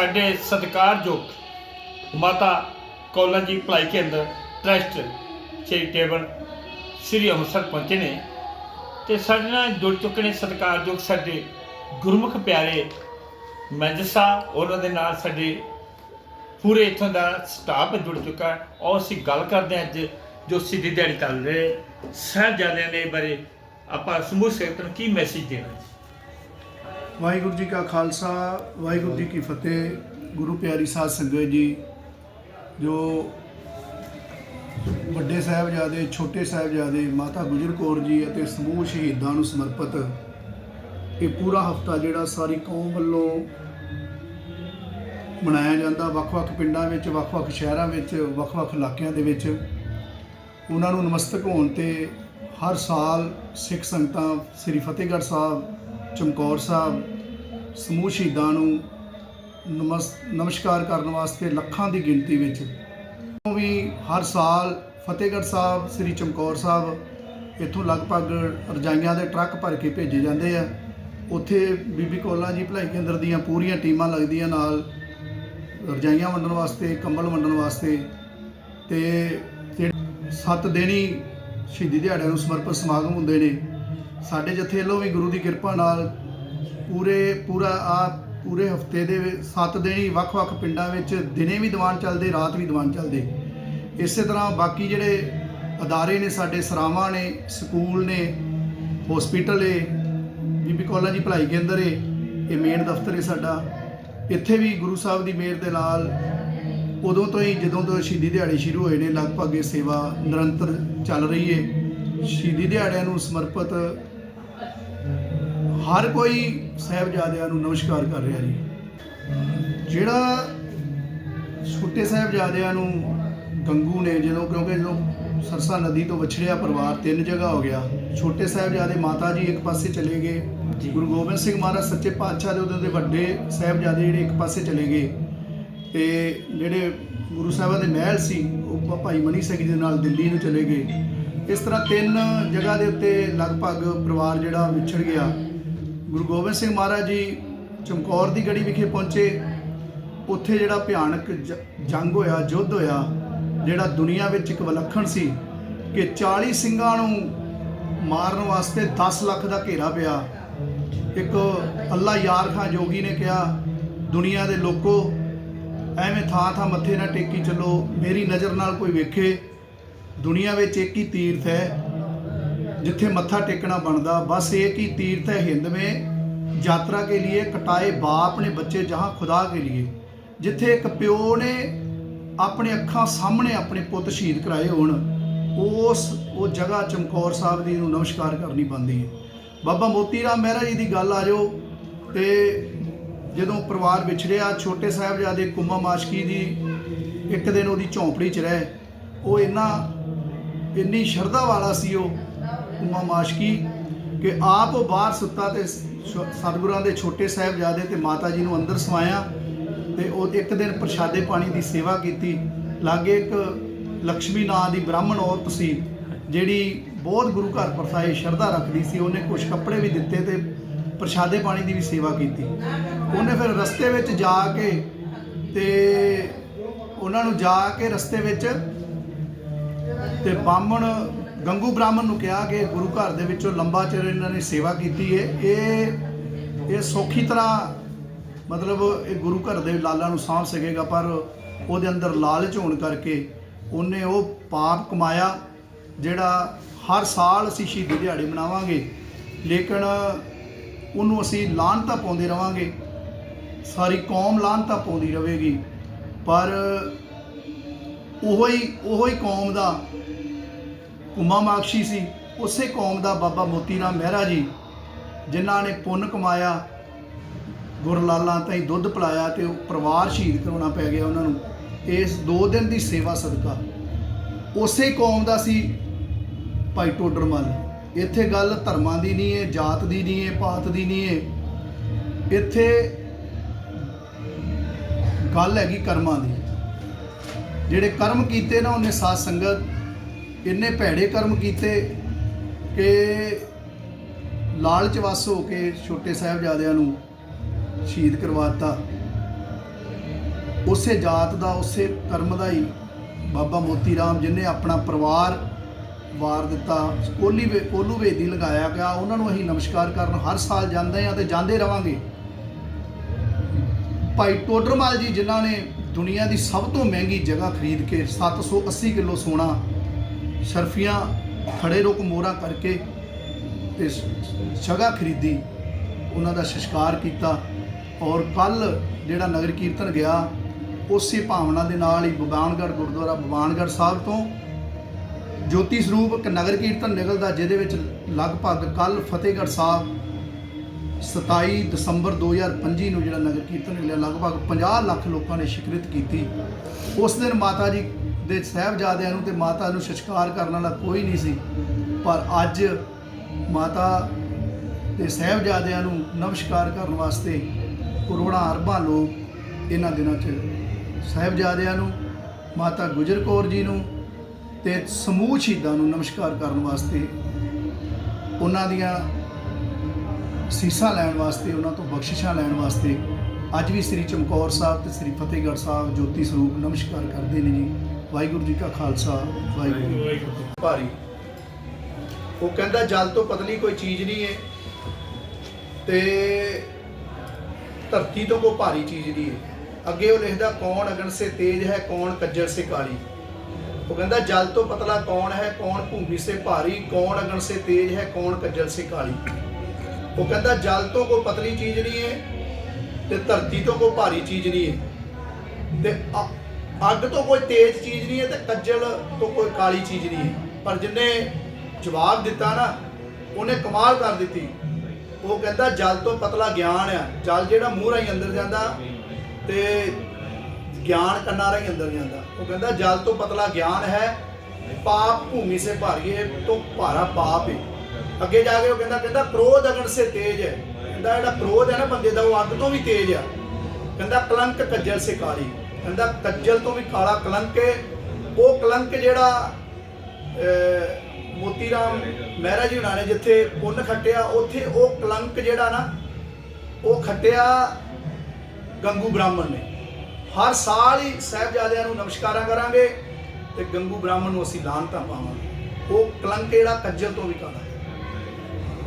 ਸਾਡੇ ਸਤਿਕਾਰਯੋਗ ਮਾਤਾ ਕੌਲਾਂ ਜੀ ਭਲਾਈ ਕੇਂਦਰ ਟਰਸਟ ਚੈਰੀਟੇਬਲ ਸ੍ਰੀ ਅੰਮ੍ਰਿਤਸਰ ਪਹੁੰਚੇ ਨੇ ਤੇ ਸਾਡੇ ਨਾਲ ਜੁੜ ਚੁੱਕੇ ਨੇ ਸਤਿਕਾਰਯੋਗ ਸਾਡੇ ਗੁਰਮੁਖ ਪਿਆਰੇ ਮੈਨੇਜਰ ਸਾਹਿਬ, ਉਹਨਾਂ ਦੇ ਨਾਲ ਸਾਡੇ ਪੂਰੇ ਇੱਥੋਂ ਦਾ ਸਟਾਫ ਜੁੜ ਚੁੱਕਾ ਔਰ ਅਸੀਂ ਗੱਲ ਕਰਦੇ ਹਾਂ ਅੱਜ ਜੋ ਸਿੱਧੀ ਦਿਹਾੜੀ ਚੱਲ ਰਹੇ, ਸਾਹਿਬਜ਼ਾਦਿਆਂ ਦੇ ਬਾਰੇ ਆਪਾਂ ਸਮੂਹ ਸੇਵਕ ਨੂੰ ਕੀ ਮੈਸੇਜ ਦੇਣਾ ਹੈ ਵਾਹਿਗੁਰੂ ਜੀ ਕਾ ਖਾਲਸਾ, ਵਾਹਿਗੁਰੂ ਜੀ ਕੀ ਫਤਿਹ, ਗੁਰੂ ਪਿਆਰੀ ਸਾਧ ਸੰਗਤ ਜੀ, ਜੋ ਵੱਡੇ ਸਾਹਿਬਜ਼ਾਦੇ, ਛੋਟੇ ਸਾਹਿਬਜ਼ਾਦੇ, ਮਾਤਾ ਗੁਜਰ ਕੌਰ ਜੀ ਅਤੇ ਸਮੂਹ ਸ਼ਹੀਦਾਂ ਨੂੰ ਸਮਰਪਿਤ ਇਹ ਪੂਰਾ ਹਫਤਾ ਜਿਹੜਾ ਸਾਰੀ ਕੌਮ ਵੱਲੋਂ ਮਨਾਇਆ ਜਾਂਦਾ, ਵੱਖ-ਵੱਖ ਪਿੰਡਾਂ ਵਿੱਚ, ਵੱਖ-ਵੱਖ ਸ਼ਹਿਰਾਂ ਵਿੱਚ, ਵੱਖ-ਵੱਖ ਇਲਾਕਿਆਂ ਦੇ ਵਿੱਚ, ਉਹਨਾਂ ਨੂੰ ਨਮਸਤਕ ਹੋਣ ਤੇ ਹਰ ਸਾਲ ਸਿੱਖ ਸੰਗਤਾਂ ਸ੍ਰੀ ਫਤਿਹਗੜ੍ਹ ਸਾਹਿਬ ਚਮਕੌਰ ਸਾਹਿਬ, ਸਮੂਹ ਸ਼ਹੀਦਾਂ ਨੂੰ ਨਮਸ, ਨਮਸਕਾਰ ਕਰਨ ਵਾਸਤੇ ਲੱਖਾਂ ਦੀ ਗਿਣਤੀ ਵਿੱਚ। ਉਹ ਵੀ ਹਰ ਸਾਲ ਫਤਿਹਗੜ੍ਹ ਸਾਹਿਬ, ਸ੍ਰੀ ਚਮਕੌਰ ਸਾਹਿਬ, ਇੱਥੋਂ ਲਗਭਗ ਰਜਾਈਆਂ ਦੇ ਟਰੱਕ ਭਰ ਕੇ ਭੇਜੇ ਜਾਂਦੇ ਆ। ਉੱਥੇ ਬੀਬੀ ਕੋਲਾ ਜੀ ਭਲਾਈ ਕੇਂਦਰ ਦੀਆਂ ਪੂਰੀਆਂ ਟੀਮਾਂ ਲੱਗਦੀਆਂ ਨਾਲ ਰਜਾਈਆਂ ਵੰਡਣ ਵਾਸਤੇ, ਕੰਬਲ ਵੰਡਣ ਵਾਸਤੇ ਤੇ ਜਿਹੜੇ ਸੱਤ ਦਿਨੀ ਸ਼ਹੀਦੀ ਦਿਹਾੜਿਆਂ ਨੂੰ ਸਮਰਪਿਤ ਸਮਾਗਮ ਹੁੰਦੇ ਨੇ। ਸਾਡੇ ਜਥੇ ਵੱਲੋਂ ਵੀ ਗੁਰੂ ਦੀ ਕਿਰਪਾ ਨਾਲ ਪੂਰੇ, ਪੂਰਾ ਆ ਪੂਰੇ ਹਫ਼ਤੇ ਦੇ ਵਿੱਚ, ਸੱਤ ਦਿਨ ਹੀ ਵੱਖ-ਵੱਖ ਪਿੰਡਾਂ ਵਿੱਚ ਦਿਨੇ ਵੀ ਦੀਵਾਨ ਚੱਲਦੇ, ਰਾਤ ਵੀ ਦੀਵਾਨ ਚੱਲਦੇ। ਇਸੇ ਤਰ੍ਹਾਂ ਬਾਕੀ ਜਿਹੜੇ ਅਦਾਰੇ ਨੇ, ਸਾਡੇ ਸਰਾਵਾਂ ਨੇ, ਸਕੂਲ ਨੇ ਹਸਪੀਟਲ ਏ, ਬੀਬੀ ਕੌਲਾ ਜੀ ਭਲਾਈ ਕੇਂਦਰ ਏ, ਇਹ ਮੇਨ ਦਫ਼ਤਰ ਏ ਸਾਡਾ। ਇੱਥੇ ਵੀ ਗੁਰੂ ਸਾਹਿਬ ਦੀ ਮਿਹਰ ਦੇ ਨਾਲ ਉਦੋਂ ਤੋਂ ਹੀ, ਜਦੋਂ ਤੋਂ ਸ਼ਹੀਦੀ ਦਿਹਾੜੇ ਸ਼ੁਰੂ ਹੋਏ ਨੇ, ਲਗਭਗ ਇਹ ਸੇਵਾ ਨਿਰੰਤਰ ਚੱਲ ਰਹੀ ਏ। ਸ਼ਹੀਦੀ ਦਿਹਾੜਿਆਂ ਨੂੰ ਸਮਰਪਿਤ ਹਰ ਕੋਈ ਸਾਹਿਬਜ਼ਾਦਿਆਂ ਨੂੰ ਨਮਸਕਾਰ ਕਰ ਰਿਹਾ ਜੀ। ਜਿਹੜਾ ਛੋਟੇ ਸਾਹਿਬਜ਼ਾਦਿਆਂ ਨੂੰ ਗੰਗੂ ਨੇ ਜਦੋਂ ਕਿਉਂਕਿ ਜਦੋਂ ਸਰਸਾ ਨਦੀ ਤੋਂ ਵਿਛੜਿਆ ਪਰਿਵਾਰ ਤਿੰਨ ਜਗ੍ਹਾ ਹੋ ਗਿਆ ਛੋਟੇ ਸਾਹਿਬਜ਼ਾਦੇ ਮਾਤਾ ਜੀ ਇੱਕ ਪਾਸੇ ਚਲੇ ਗਏ ਗੁਰੂ ਗੋਬਿੰਦ ਸਿੰਘ ਮਹਾਰਾਜ ਸੱਚੇ ਪਾਤਸ਼ਾਹ ਦੇ ਉਹਦੇ ਦੇ ਵੱਡੇ ਸਾਹਿਬਜ਼ਾਦੇ ਜਿਹੜੇ ਇੱਕ ਪਾਸੇ ਚਲੇ ਗਏ ਤੇ ਜਿਹੜੇ ਗੁਰੂ ਸਾਹਿਬਾਂ ਦੇ ਮਹਿਲ ਸੀ ਉਹ ਭਾਈ ਮਨੀ ਸਿੰਘ ਜੀ ਦੇ ਨਾਲ ਦਿੱਲੀ ਨੂੰ ਚਲੇ ਗਏ। ਇਸ ਤਰ੍ਹਾਂ ਤਿੰਨ ਜਗ੍ਹਾ ਦੇ ਉੱਤੇ ਲਗਭਗ ਪਰਿਵਾਰ ਜਿਹੜਾ ਵਿਛੜ ਗਿਆ। ਗੁਰੂ ਗੋਬਿੰਦ ਸਿੰਘ ਮਹਾਰਾਜ ਜੀ ਚਮਕੌਰ ਦੀ ਗੜੀ ਵਿਖੇ ਪਹੁੰਚੇ। ਉੱਥੇ ਜਿਹੜਾ ਭਿਆਨਕ ਜ- ਜੰਗ ਹੋਇਆ, ਯੁੱਧ ਹੋਇਆ, ਜਿਹੜਾ ਦੁਨੀਆ ਵਿੱਚ ਇੱਕ ਵਿਲੱਖਣ ਸੀ ਕਿ 40 ਸਿੰਘਾਂ ਨੂੰ ਮਾਰਨ ਵਾਸਤੇ 10 ਲੱਖ ਦਾ ਘੇਰਾ ਪਿਆ। ਇੱਕ ਅੱਲਾ ਯਾਰ ਖਾਂ ਜੋਗੀ ਨੇ ਕਿਹਾ, ਦੁਨੀਆ ਦੇ ਲੋਕੋ, ਐਵੇਂ ਥਾਂ ਥਾਂ ਮੱਥੇ ਨਾ ਟੇਕੀ ਚੱਲੋ, ਮੇਰੀ ਨਜ਼ਰ ਨਾਲ ਕੋਈ ਵੇਖੇ ਦੁਨੀਆ ਵਿੱਚ ਇੱਕ ਹੀ ਤੀਰਥ ਹੈ, ਜਿੱਥੇ ਮੱਥਾ ਟੇਕਣਾ ਬਣਦਾ। ਬਸ ਇਹ ਹੀ ਤੀਰਥ ਹੈ ਹਿੰਦ ਮੇ। ਯਾਤਰਾ ਕੇ ਲਈ ਕਟਾਏ ਬਾਪ ਨੇ ਬੱਚੇ ਜਹਾਂ ਖੁਦਾ ਕੇ ਲਈ ਜਿੱਥੇ ਇੱਕ ਪਿਓ ਨੇ ਆਪਣੇ ਅੱਖਾਂ ਸਾਹਮਣੇ ਆਪਣੇ ਪੁੱਤ ਸ਼ਹੀਦ ਕਰਾਏ ਹੋਣ, ਉਸ, ਉਹ ਜਗ੍ਹਾ ਚਮਕੌਰ ਸਾਹਿਬ ਦੀ ਨੂੰ ਨਮਸਕਾਰ ਕਰਨੀ ਬੰਦੀ ਹੈ। ਬਾਬਾ ਮੋਤੀ ਰਾਮ ਮਹਿਰਾ ਜੀ ਦੀ ਗੱਲ ਆ ਜਾਓ ਤੇ ਜਦੋਂ ਪਰਿਵਾਰ ਵਿਛੜਿਆ, ਛੋਟੇ ਸਾਹਿਬਜ਼ਾਦੇ ਕੁੰਮਾ ਮਾਸ਼ਕੀ ਦੀ ਇੱਕ ਦਿਨ ਉਹਦੀ ਝੌਂਪੜੀ 'ਚ ਰਹੇ। ਉਹ ਇੰਨਾ ਇੰਨੀ ਸ਼ਰਧਾ ਵਾਲਾ ਸੀ ਉਹ, ਉਮਾ ਮਾਸ਼ਕੀ, ਕਿ ਆਪ ਉਹ ਬਾਹਰ ਸੁੱਤਾ ਤੇ ਸ- ਸਤਿਗੁਰਾਂ ਦੇ ਛੋਟੇ ਸਾਹਿਬਜ਼ਾਦੇ ਤੇ ਮਾਤਾ ਜੀ ਨੂੰ ਅੰਦਰ ਸਵਾਇਆ ਤੇ ਉਹ ਇੱਕ ਦਿਨ ਪ੍ਰਸ਼ਾਦੇ ਪਾਣੀ ਦੀ ਸੇਵਾ ਕੀਤੀ। ਲਾਗੇ ਇੱਕ ਲక్ష్ਮੀ ਨਾਂ ਦੀ ਬ੍ਰਾਹਮਣ ਔਰਤ ਸੀ, ਜਿਹੜੀ ਬਹੁਤ ਗੁਰੂ ਘਰ ਪਰਸਾਏ ਸ਼ਰਧਾ ਰੱਖਦੀ ਸੀ। ਉਹਨੇ ਕੁਝ ਕੱਪੜੇ ਵੀ ਦਿੱਤੇ ਤੇ ਪ੍ਰਸ਼ਾਦੇ ਪਾਣੀ ਦੀ ਵੀ ਸੇਵਾ ਕੀਤੀ। ਉਹਨੇ ਫਿਰ ਰਸਤੇ ਵਿੱਚ ਜਾ ਕੇ ਤੇ ਉਹਨਾਂ ਨੂੰ ਜਾ ਕੇ ਰਸਤੇ ਵਿੱਚ ਤੇ ਬਾਹਮਣ ਗੰਗੂ ਬ੍ਰਾਹਮਣ ਨੂੰ ਕਿਹਾ ਕਿ ਗੁਰੂ ਘਰ ਦੇ ਵਿੱਚੋਂ ਲੰਬਾ ਚਿਰ ਇਹਨਾਂ ਨੇ ਸੇਵਾ ਕੀਤੀ ਹੈ ਇਹ ਇਹ ਸੌਖੀ ਤਰ੍ਹਾਂ ਮਤਲਬ ਇਹ ਗੁਰੂ ਘਰ ਦੇ ਲਾਲਾਂ ਨੂੰ ਸਾਂਭ ਸਕੇਗਾ, ਪਰ ਉਹਦੇ ਅੰਦਰ ਲਾਲਚ ਹੋਣ ਕਰਕੇ ਉਹਨੇ ਉਹ ਪਾਪ ਕਮਾਇਆ, ਜਿਹੜਾ ਹਰ ਸਾਲ ਅਸੀਂ ਸ਼ਹੀਦੀ ਦਿਹਾੜੀ ਮਨਾਵਾਂਗੇ। ਲੇਕਿਨ ਉਹਨੂੰ ਅਸੀਂ ਲਾਹਨਤਾਂ ਪਾਉਂਦੇ ਰਵਾਂਗੇ। ਸਾਰੀ ਕੌਮ ਲਾਹਨਤਾਂ ਪਾਉਂਦੀ ਰਹੇਗੀ। ਪਰ ਉਹੋ ਹੀ ਉਹੋ ਹੀ ਕੌਮ ਦਾ ਉਮਾ ਮਾਕਸ਼ੀ ਸੀ। ਉਸੇ ਕੌਮ ਦਾ ਬਾਬਾ ਮੋਤੀ ਰਾਮ ਮਹਿਰਾ ਜੀ, ਜਿਨ੍ਹਾਂ ਨੇ ਪੁੰਨ ਕਮਾਇਆ, ਗੁਰਲਾਲਾਂ ਤਾਈਂ ਦੁੱਧ ਪਿਲਾਇਆ ਤੇ ਉਹ ਪਰਿਵਾਰ ਸ਼ਹੀਦ ਕਰਾਉਣਾ ਪੈ ਗਿਆ ਉਹਨਾਂ ਨੂੰ। ਇਸ 2 ਦਿਨ ਦੀ ਸੇਵਾ ਸਦਕਾ। ਉਸੇ ਕੌਮ ਦਾ ਸੀ ਭਾਈ ਟੋਡਰਮਲ ਇੱਥੇ ਗੱਲ ਧਰਮਾਂ ਦੀ ਨਹੀਂ ਹੈ ਜਾਤ ਦੀ ਨਹੀਂ ਹੈ ਪਾਤ ਦੀ ਨਹੀਂ ਹੈ ਇੱਥੇ ਗੱਲ ਹੈਗੀ ਕਰਮਾਂ ਦੀ। ਜਿਹੜੇ ਕਰਮ ਕੀਤੇ ਨਾ, ਉਹਨੇ ਸਾਧ ਸੰਗਤ ਇੰਨੇ ਭੈੜੇ ਕਰਮ ਕੀਤੇ ਕਿ ਲਾਲਚ ਵਸ ਹੋ ਕੇ ਛੋਟੇ ਸਾਹਿਬਜ਼ਾਦਿਆਂ ਨੂੰ ਸ਼ਹੀਦ ਕਰਵਾਤਾ। ਉਸੇ ਜਾਤ ਦਾ, ਉਸੇ ਕਰਮ ਦਾ ਹੀ ਬਾਬਾ ਮੋਤੀ ਰਾਮ ਜਿਨੇ ਆਪਣਾ ਪਰਿਵਾਰ ਵਾਰ ਦਿੱਤਾ, ਕੋਲੀ ਵੇ ਕੋਲੂ ਵੇਦੀ ਲਗਾਇਆ ਗਿਆ, ਉਹਨਾਂ ਨੂੰ ਅਸੀਂ ਨਮਸਕਾਰ ਕਰਨ ਹਰ ਸਾਲ ਜਾਂਦੇ ਆ ਤੇ ਜਾਂਦੇ ਰਵਾਂਗੇ। ਭਾਈ ਟੋਡਰਮਾਲ ਜੀ ਜਿਨ੍ਹਾਂ ਨੇ ਦੁਨੀਆ ਦੀ ਸਭ ਤੋਂ ਮਹਿੰਗੀ ਜਗ੍ਹਾ ਖਰੀਦ ਕੇ 780 ਕਿਲੋ ਸੋਨਾ, ਸ਼ਰਫੀਆਂ, ਖੜੇ ਰੁਕ ਮੋਰਾ ਕਰਕੇ ਤੇ ਜਗ੍ਹਾ ਖਰੀਦੀ, ਉਹਨਾਂ ਦਾ ਸੰਸਕਾਰ ਕੀਤਾ ਔਰ ਕੱਲ ਜਿਹੜਾ ਨਗਰ ਕੀਰਤਨ ਗਿਆ, ਉਸੇ ਭਾਵਨਾ ਦੇ ਨਾਲ ਹੀ ਬਬਾਨਗੜ੍ਹ ਗੁਰਦੁਆਰਾ ਬਬਾਨਗੜ੍ਹ ਸਾਹਿਬ ਤੋਂ ਜੋਤੀ ਸਰੂਪ ਇੱਕ ਨਗਰ ਕੀਰਤਨ ਨਿਕਲਦਾ, ਜਿਹਦੇ ਵਿੱਚ ਲਗਭਗ ਕੱਲ ਫਤਿਹਗੜ੍ਹ ਸਾਹਿਬ 27 ਦਸੰਬਰ 2025 ਨੂੰ ਜਿਹੜਾ ਨਗਰ ਕੀਰਤਨ ਨਿਕਲਿਆ, ਲਗਭਗ 50 ਲੱਖ ਲੋਕਾਂ ਨੇ ਸ਼ਿਕਰਤ ਕੀਤੀ। ਉਸ ਦਿਨ ਮਾਤਾ ਜੀ ਦੇ ਸਹਿਬਜ਼ਾਦਿਆਂ ਨੂੰ ਤੇ ਮਾਤਾ ਨੂੰ ਸਸ਼ਕਾਰ ਕਰਨ ਵਾਲਾ ਕੋਈ ਨਹੀਂ ਸੀ। ਪਰ ਅੱਜ ਮਾਤਾ ਤੇ ਸਹਿਬਜ਼ਾਦਿਆਂ ਨੂੰ ਨਮਸਕਾਰ ਕਰਨ ਵਾਸਤੇ ਕਰੋੜਾਂ ਅਰਬਾਂ ਲੋਕ ਇਹਨਾਂ ਦਿਨਾਂ 'ਚ ਸਹਿਬਜ਼ਾਦਿਆਂ ਨੂੰ, ਮਾਤਾ ਗੁਜਰ ਕੌਰ ਜੀ ਨੂੰ ਤੇ ਸਮੂਹ ਸ਼ਹੀਦਾਂ ਨੂੰ ਨਮਸਕਾਰ ਕਰਨ ਵਾਸਤੇ ਉਹਨਾਂ ਦੀਆਂ ਸੀਸਾਂ ਲੈਣ ਵਾਸਤੇ, ਉਹਨਾਂ ਤੋਂ ਬਖਸ਼ਿਸ਼ਾਂ ਲੈਣ ਵਾਸਤੇ ਅੱਜ ਵੀ ਸ੍ਰੀ ਚਮਕੌਰ ਸਾਹਿਬ ਤੇ ਸ੍ਰੀ ਫਤਿਹਗੜ੍ਹ ਸਾਹਿਬ ਜੋਤੀ ਸਰੂਪ ਨਮਸਕਾਰ ਕਰਦੇ ਨੇ ਜੀ। ਵਾਹਿਗੁਰੂ ਜੀ ਕਾ ਖਾਲਸਾ, ਵਾਹਿਗੁਰੂ ਜੀ ਕੀ ਭਾਰੀ। ਉਹ ਕਹਿੰਦਾ, ਜਲ ਤੋਂ ਪਤਲੀ ਕੋਈ ਚੀਜ਼ ਨਹੀਂ ਹੈ ਤੇ ਧਰਤੀ ਤੋਂ ਕੋਈ ਭਾਰੀ ਚੀਜ਼ ਨਹੀਂ ਹੈ। ਅੱਗੇ ਉਹ ਲਿਖਦਾ, ਕੌਣ ਅਗਨ ਸੇ ਤੇਜ ਹੈ, ਕੌਣ ਕੱਜਰ ਸੇ ਕਾਲੀ। ਉਹ ਕਹਿੰਦਾ, ਜਲ ਤੋਂ ਪਤਲਾ ਕੌਣ ਹੈ, ਕੌਣ ਭੂਮੀ ਸੇ ਭਾਰੀ, ਕੌਣ ਅਗਨ ਸੇ ਤੇਜ ਹੈ, ਕੌਣ ਕੱਜਲ ਸੇ ਕਾਲੀ। ਉਹ ਕਹਿੰਦਾ ਜਲ ਤੋਂ ਕੋਈ ਪਤਲੀ ਚੀਜ਼ ਨਹੀਂ ਹੈ ਤੇ ਧਰਤੀ ਤੋਂ ਕੋਈ ਭਾਰੀ ਚੀਜ਼ ਨਹੀਂ ਹੈ। ਤੇ ਅੱਗ ਤੋਂ ਕੋਈ ਤੇਜ਼ ਚੀਜ਼ ਨਹੀਂ ਹੈ ਤੇ ਕੱਜਲ ਤੋਂ ਕੋਈ ਕਾਲੀ ਚੀਜ਼ ਨਹੀਂ ਹੈ। ਪਰ ਜਿਨੇ ਜਵਾਬ ਦਿੱਤਾ ਨਾ, ਉਹਨੇ ਕਮਾਲ ਕਰ ਦਿੱਤੀ। ਉਹ ਕਹਿੰਦਾ ਜਲ ਤੋਂ ਪਤਲਾ ਗਿਆਨ ਆ। ਜਲ ਜਿਹੜਾ ਮੂੰਹ ਰਾਹੀਂ ਅੰਦਰ ਜਾਂਦਾ ਤੇ ਗਿਆਨ ਕੰਨਾਂ ਰਾਹੀਂ ਅੰਦਰ ਜਾਂਦਾ। ਉਹ ਕਹਿੰਦਾ ਜਲ ਤੋਂ ਪਤਲਾ ਗਿਆਨ ਹੈ, ਪਾਪ ਭੂਮੀ ਸੇ ਭਾਰੀ ਹੈ ਤੋਂ ਭਾਰਾ ਪਾਪ ਹੈ ਅੱਗੇ ਜਾ ਕੇ ਉਹ ਕਹਿੰਦਾ ਕਹਿੰਦਾ ਕ੍ਰੋਧ ਅਗਨ ਸੇ ਤੇਜ ਹੈ। ਕਹਿੰਦਾ ਜਿਹੜਾ ਕ੍ਰੋਧ ਹੈ ਨਾ ਬੰਦੇ ਦਾ, ਉਹ ਅੱਗ ਤੋਂ ਵੀ ਤੇਜ਼ ਆ। ਕਹਿੰਦਾ ਕਲੰਕ ਕੱਜਲ ਸੇ ਕਾਲੀ। ਕਹਿੰਦਾ ਕੱਜਲ ਤੋਂ ਵੀ ਕਾਲਾ ਕਲੰਕ ਹੈ। ਉਹ ਕਲੰਕ ਜਿਹੜਾ ਮੋਤੀ ਰਾਮ ਮਹਿਰਾ ਜੀ ਹੁਣਾਂ ਨੇ ਜਿੱਥੇ ਪੁੰਨ ਖੱਟਿਆ, ਉੱਥੇ ਉਹ ਕਲੰਕ ਜਿਹੜਾ ਨਾ, ਉਹ ਖੱਟਿਆ ਗੰਗੂ ਬ੍ਰਾਹਮਣ ਨੇ। ਹਰ ਸਾਲ ਹੀ ਸਾਹਿਬਜ਼ਾਦਿਆਂ ਨੂੰ ਨਮਸਕਾਰਾਂ ਕਰਾਂਗੇ ਤੇ ਗੰਗੂ ਬ੍ਰਾਹਮਣ ਨੂੰ ਅਸੀਂ ਲਾਨਤਾਂ ਪਾਵਾਂਗੇ। ਉਹ ਕਲੰਕ ਜਿਹੜਾ ਕੱਜਲ ਤੋਂ ਵੀ ਕਾਲਾ ਹੈ।